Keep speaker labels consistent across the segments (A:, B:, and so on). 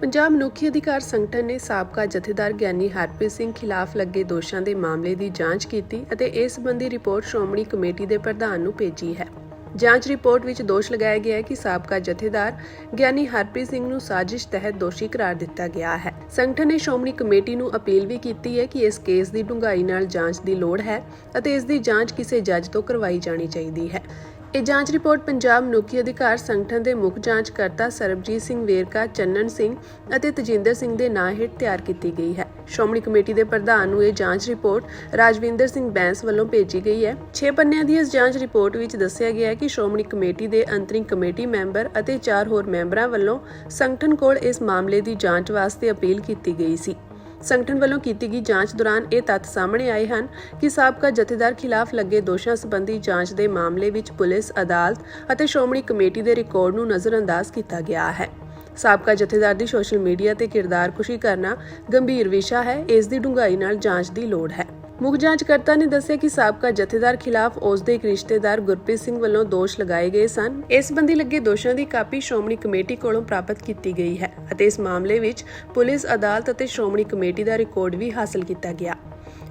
A: ਪੰਜਾਬ ਮਨੁੱਖੀ ਅਧਿਕਾਰ ਸੰਗਠਨ ਨੇ ਸਾਬਕਾ ਜਥੇਦਾਰ ਗਿਆਨੀ ਹਰਪ੍ਰੀਤ ਸਿੰਘ ਖਿਲਾਫ ਲੱਗੇ ਦੋਸ਼ਾਂ ਦੇ ਮਾਮਲੇ ਦੀ ਜਾਂਚ ਕੀਤੀ ਅਤੇ ਇਸ ਸੰਬੰਧੀ ਰਿਪੋਰਟ ਸ਼੍ਰੋਮਣੀ ਕਮੇਟੀ ਦੇ ਪ੍ਰਧਾਨ ਨੂੰ ਭੇਜੀ ਹੈ। ਜਾਂਚ ਰਿਪੋਰਟ ਵਿੱਚ ਦੋਸ਼ ਲਗਾਇਆ ਗਿਆ ਹੈ ਕਿ ਸਾਬਕਾ ਜਥੇਦਾਰ ਗਿਆਨੀ ਹਰਪ੍ਰੀਤ ਸਿੰਘ ਨੂੰ ਸਾਜ਼ਿਸ਼ ਤਹਿਤ ਦੋਸ਼ੀ ਕਰਾਰ ਦਿੱਤਾ ਗਿਆ ਹੈ। ਸੰਗਠਨ ਨੇ ਸ਼੍ਰੋਮਣੀ ਕਮੇਟੀ ਨੂੰ ਅਪੀਲ ਵੀ ਕੀਤੀ ਹੈ ਕਿ ਇਸ ਕੇਸ ਦੀ ਡੂੰਘਾਈ ਨਾਲ ਜਾਂਚ ਦੀ ਲੋੜ ਹੈ ਅਤੇ ਇਸ ਦੀ ਜਾਂਚ ਕਿਸੇ ਜੱਜ ਤੋਂ ਕਰਵਾਈ ਜਾਣੀ ਚਾਹੀਦੀ ਹੈ। ਇਹ ਜਾਂਚ ਰਿਪੋਰਟ ਪੰਜਾਬ ਮਨੁੱਖੀ ਅਧਿਕਾਰ ਸੰਗਠਨ ਦੇ ਮੁੱਖ ਜਾਂਚਕਰਤਾ ਸਰਬਜੀਤ ਸਿੰਘ ਵੇਰਕਾ, ਚੰਨਨ ਸਿੰਘ ਅਤੇ ਤਜਿੰਦਰ ਸਿੰਘ ਦੇ ਨਾਂ ਹੇਠ ਤਿਆਰ ਕੀਤੀ ਗਈ ਹੈ। ਸ਼੍ਰੋਮਣੀ ਕਮੇਟੀ ਦੇ ਪ੍ਰਧਾਨ ਨੂੰ ਇਹ ਜਾਂਚ ਰਿਪੋਰਟ ਰਾਜਵਿੰਦਰ ਸਿੰਘ ਬੈਂਸ ਵੱਲੋਂ ਭੇਜੀ ਗਈ ਹੈ। 6 ਪੰਨਿਆਂ ਦੀ ਇਸ ਜਾਂਚ ਰਿਪੋਰਟ ਵਿੱਚ ਦੱਸਿਆ ਗਿਆ ਹੈ ਕਿ ਸ਼੍ਰੋਮਣੀ ਕਮੇਟੀ ਦੇ ਅੰਤਰਿਮ ਕਮੇਟੀ ਮੈਂਬਰ ਅਤੇ ਚਾਰ ਹੋਰ ਮੈਂਬਰਾਂ ਵੱਲੋਂ ਸੰਗਠਨ ਕੋਲ ਇਸ ਮਾਮਲੇ ਦੀ ਜਾਂਚ ਵਾਸਤੇ ਅਪੀਲ ਕੀਤੀ ਗਈ ਸੀ। ਸੰਗਠਨ ਵੱਲੋਂ ਕੀਤੀ ਗਈ ਜਾਂਚ ਦੌਰਾਨ ਇਹ ਤੱਥ ਸਾਹਮਣੇ ਆਏ ਹਨ ਕਿ ਸਾਬਕਾ ਜਥੇਦਾਰ ਖਿਲਾਫ ਲੱਗੇ ਦੋਸ਼ਾਂ ਸੰਬੰਧੀ ਜਾਂਚ ਦੇ ਮਾਮਲੇ ਵਿੱਚ ਪੁਲਿਸ, ਅਦਾਲਤ ਅਤੇ ਸ਼੍ਰੋਮਣੀ ਕਮੇਟੀ ਦੇ ਰਿਕਾਰਡ ਨੂੰ ਨਜ਼ਰਅੰਦਾਜ਼ ਕੀਤਾ ਗਿਆ ਹੈ। ਸਾਬਕਾ ਜਥੇਦਾਰ ਦੀ ਸੋਸ਼ਲ ਮੀਡੀਆ ਤੇ ਕਿਰਦਾਰ ਕੁਸ਼ੀ ਕਰਨਾ ਗੰਭੀਰ ਵਿਸ਼ਾ ਹੈ। ਇਸ ਦੀ ਡੂੰਘਾਈ ਨਾਲ ਜਾਂਚ ਦੀ ਲੋੜ ਹੈ। ਮੁੱਖ ਜਾਂਚਕਰਤਾ ਨੇ ਦੱਸਿਆ ਕਿ ਸਾਬਕਾ ਜਥੇਦਾਰ ਖਿਲਾਫ ਉਸ ਦੇ ਇੱਕ ਰਿਸ਼ਤੇਦਾਰ ਗੁਰਪ੍ਰੀਤ ਸਿੰਘ ਵੱਲੋਂ ਦੋਸ਼ ਲਗਾਏ ਗਏ ਸਨ। ਇਸ ਸੰਬੰਧੀ ਲੱਗੇ ਦੋਸ਼ਾਂ ਦੀ ਕਾਪੀ ਸ਼੍ਰੋਮਣੀ ਕਮੇਟੀ ਕੋਲੋਂ ਪ੍ਰਾਪਤ ਕੀਤੀ ਗਈ ਹੈ ਅਤੇ ਇਸ ਮਾਮਲੇ ਵਿੱਚ ਪੁਲਿਸ ਅਦਾਲਤ ਅਤੇ ਸ਼੍ਰੋਮਣੀ ਕਮੇਟੀ ਦਾ ਰਿਕਾਰਡ ਵੀ ਹਾਸਲ ਕੀਤਾ ਗਿਆ।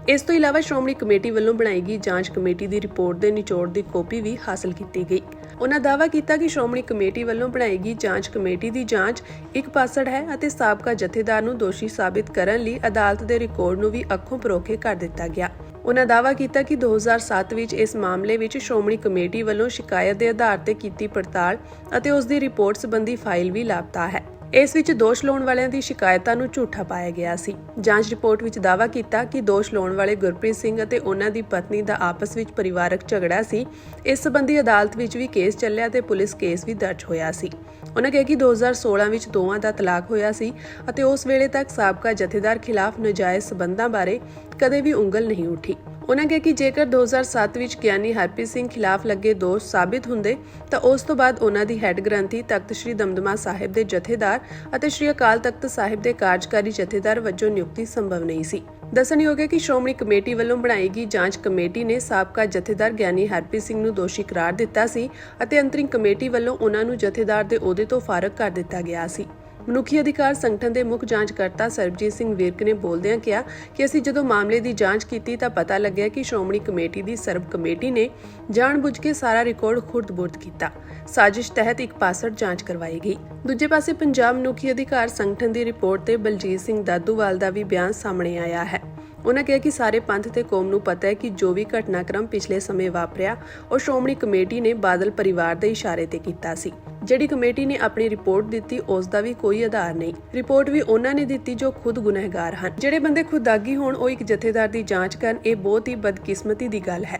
A: ਇਸ ਤੋਂ ਇਲਾਵਾ ਸ਼੍ਰੋਮਣੀ ਕਮੇਟੀ ਵੱਲੋਂ ਬਣਾਈ ਗਈ ਜਾਂਚ ਕਮੇਟੀ ਦੀ ਰਿਪੋਰਟ ਦੇ ਨਿਚੋੜ ਦੀ ਕਾਪੀ ਵੀ ਹਾਸਲ ਕੀਤੀ ਗਈ। ਉਹਨਾਂ ਦਾਅਵਾ ਕੀਤਾ ਕਿ ਸ਼੍ਰੋਮਣੀ ਕਮੇਟੀ ਵੱਲੋਂ ਬਣਾਈ ਗਈ ਜਾਂਚ ਕਮੇਟੀ ਦੀ ਜਾਂਚ ਇੱਕ ਪਾਸੜ ਹੈ ਅਤੇ ਸਾਬਕਾ ਜਥੇਦਾਰ ਨੂੰ ਦੋਸ਼ੀ ਸਾਬਿਤ ਕਰਨ ਲਈ ਅਦਾਲਤ ਦੇ ਰਿਕਾਰਡ ਨੂੰ ਵੀ ਅੱਖੋਂ ਪਰੋਖੇ ਕਰ ਦਿੱਤਾ ਗਿਆ। ਉਹਨਾਂ ਦਾਅਵਾ ਕੀਤਾ ਕਿ 2007 ਵਿੱਚ ਇਸ ਮਾਮਲੇ ਵਿੱਚ ਸ਼੍ਰੋਮਣੀ ਕਮੇਟੀ ਵੱਲੋਂ ਸ਼ਿਕਾਇਤ ਦੇ ਆਧਾਰ ਤੇ ਕੀਤੀ ਪੜਤਾਲ ਅਤੇ ਉਸ ਦੀ ਰਿਪੋਰਟ ਸੰਬੰਧੀ ਫਾਈਲ ਵੀ ਲਾਪਤਾ ਹੈ। ਇਸ ਵਿੱਚ ਦੋਸ਼ ਲਾਉਣ ਵਾਲਿਆਂ ਦੀ ਸ਼ਿਕਾਇਤਾਂ ਨੂੰ ਝੂਠਾ ਪਾਇਆ ਗਿਆ ਸੀ। ਜਾਂਚ ਰਿਪੋਰਟ ਵਿੱਚ ਦਾਅਵਾ ਕੀਤਾ ਕਿ ਦੋਸ਼ ਲਾਉਣ ਵਾਲੇ ਗੁਰਪ੍ਰੀਤ ਸਿੰਘ ਅਤੇ ਉਹਨਾਂ ਦੀ ਪਤਨੀ ਦਾ ਆਪਸ ਵਿੱਚ ਪਰਿਵਾਰਕ ਝਗੜਾ ਸੀ। ਇਸ ਸਬੰਧੀ ਅਦਾਲਤ ਵਿੱਚ ਵੀ ਕੇਸ ਚੱਲਿਆ ਤੇ ਪੁਲਿਸ ਕੇਸ ਵੀ ਦਰਜ ਹੋਇਆ ਸੀ। ਉਹਨਾਂ ਕਿਹਾ ਕਿ 2016 ਵਿੱਚ ਦੋਵਾਂ ਦਾ ਤਲਾਕ ਹੋਇਆ ਸੀ ਅਤੇ ਉਸ ਵੇਲੇ ਤੱਕ ਸਾਬਕਾ ਜਥੇਦਾਰ ਖਿਲਾਫ ਨਜਾਇਜ਼ ਸਬੰਧਾਂ ਬਾਰੇ ਕਦੇ ਵੀ ਉਂਗਲ ਨਹੀਂ ਉੱਠੀ। ਉਹਨਾਂ ਕਿਹਾ ਕਿ ਜੇਕਰ 2007 ਵਿੱਚ ਗਿਆਨੀ ਹਰਪ੍ਰੀਤ ਸਿੰਘ ਖਿਲਾਫ ਲੱਗੇ ਦੋਸ਼ ਸਾਬਿਤ ਹੁੰਦੇ, ਤਾਂ ਉਸ ਤੋਂ ਬਾਅਦ ਉਹਨਾਂ ਦੀ ਹੈੱਡ ਗ੍ਰੰਥੀ ਤਖਤ ਸ੍ਰੀ ਦਮਦਮਾ ਸਾਹਿਬ ਦੇ ਜਥੇਦਾਰ ਅਤੇ ਸ੍ਰੀ ਅਕਾਲ ਤਖਤ ਸਾਹਿਬ ਦੇ ਕਾਰਜਕਾਰੀ ਜਥੇਦਾਰ ਵਜੋਂ ਨਿਯੁਕਤੀ ਸੰਭਵ ਨਹੀਂ ਸੀ। ਦੱਸਣਯੋਗ ਹੈ ਕਿ ਸ਼੍ਰੋਮਣੀ ਕਮੇਟੀ ਵੱਲੋਂ ਬਣਾਈ ਗਈ ਜਾਂਚ ਕਮੇਟੀ ਨੇ ਸਾਬਕਾ ਜਥੇਦਾਰ ਗਿਆਨੀ ਹਰਪ੍ਰੀਤ ਸਿੰਘ ਨੂੰ ਦੋਸ਼ੀ ਕਰਾਰ ਦਿੱਤਾ ਸੀ ਅਤੇ ਅੰਤਰਿਮ ਕਮੇਟੀ ਵੱਲੋਂ ਉਹਨਾਂ ਨੂੰ ਜਥੇਦਾਰ ਦੇ ਅਹੁਦੇ ਤੋਂ ਫਾਰਗ ਕਰ ਦਿੱਤਾ ਗਿਆ ਸੀ। ਮਨੁੱਖੀ ਅਧਿਕਾਰ ਸੰਗਠਨ ਦੇ ਮੁੱਖ ਜਾਂਚਕਰਤਾ ਸਰਬਜੀਤ ਸਿੰਘ ਵਿਰਕ ਨੇ ਬੋਲਦਿਆਂ ਕਿਹਾ ਕਿ ਅਸੀਂ ਜਦੋਂ ਮਾਮਲੇ ਦੀ ਜਾਂਚ ਕੀਤੀ ਤਾਂ ਪਤਾ ਲੱਗਿਆ ਕਿ ਸ਼੍ਰੋਮਣੀ ਕਮੇਟੀ ਦੀ ਸਰਬ ਕਮੇਟੀ ਨੇ ਜਾਣਬੁੱਝ ਕੇ ਸਾਰਾ ਰਿਕਾਰਡ ਖੁਰਦ-ਬੁਰਦ ਕੀਤਾ। ਸਾਜ਼ਿਸ਼ ਤਹਿਤ ਇੱਕ ਪਾਸੜ ਜਾਂਚ ਕਰਵਾਈ ਗਈ। ਦੂਜੇ ਪਾਸੇ ਪੰਜਾਬ ਮਨੁੱਖੀ ਅਧਿਕਾਰ ਸੰਗਠਨ ਦੀ ਰਿਪੋਰਟ ਤੇ ਬਲਜੀਤ ਸਿੰਘ ਦਾਦੂਵਾਲ ਦਾ ਵੀ ਬਿਆਨ ਸਾਹਮਣੇ ਆਇਆ ਹੈ। ਉਹਨਾਂ ਕਿਹਾ ਕਿ ਸਾਰੇ ਪੰਥ ਤੇ ਕੌਮ ਨੂੰ ਪਤਾ ਹੈ ਕਿ ਜੋ ਵੀ ਘਟਨਾਕ੍ਰਮ ਪਿਛਲੇ ਸਮੇਂ ਵਾਪਰਿਆ, ਉਹ ਸ਼੍ਰੋਮਣੀ ਕਮੇਟੀ ਨੇ ਬਾਦਲ ਪਰਿਵਾਰ ਦੇ ਇਸ਼ਾਰੇ ਤੇ ਕੀਤਾ ਸੀ। ਜਿਹੜੀ ਕਮੇਟੀ ਨੇ ਆਪਣੀ ਰਿਪੋਰਟ ਦਿੱਤੀ, ਉਸ ਦਾ ਵੀ ਕੋਈ ਆਧਾਰ ਨਹੀਂ। ਰਿਪੋਰਟ ਵੀ ਉਹਨਾਂ ਨੇ ਦਿੱਤੀ, ਜੋ ਖੁਦ ਗੁਨਹਗਾਰ ਹਨ। ਜਿਹੜੇ ਬੰਦੇ ਖੁਦਾਗੀ ਹੋਣ, ਉਹ ਇੱਕ ਜਥੇਦਾਰ ਦੀ ਜਾਂਚ ਕਰਨ, ਇਹ ਬਹੁਤ ਹੀ ਬਦਕਿਸਮਤੀ ਦੀ ਗੱਲ ਹੈ।